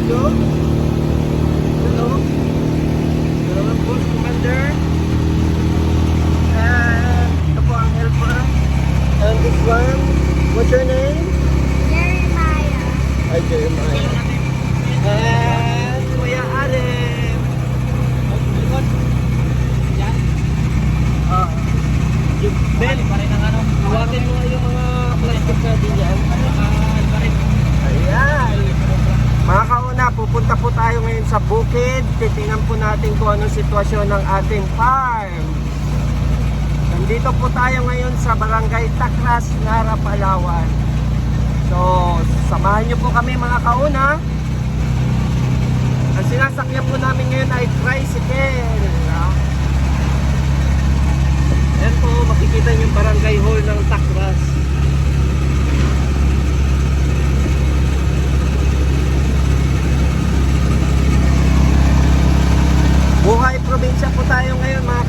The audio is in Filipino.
Hello? Hello? Hello, boss commander. Ah, uh, ito po ang helper. And this one, what's your name? Jeremiah. Hi, Jeremiah. Uh, natin kung anong sitwasyon ng ating farm. Nandito po tayo ngayon sa Barangay Tacras, Nara, Palawan. So, samahan niyo po kami mga kauna. Ang sinasakyan po namin ngayon ay tricycle. Ayan po, makikita yung barangay hall ng Tacras. não ngayon mais.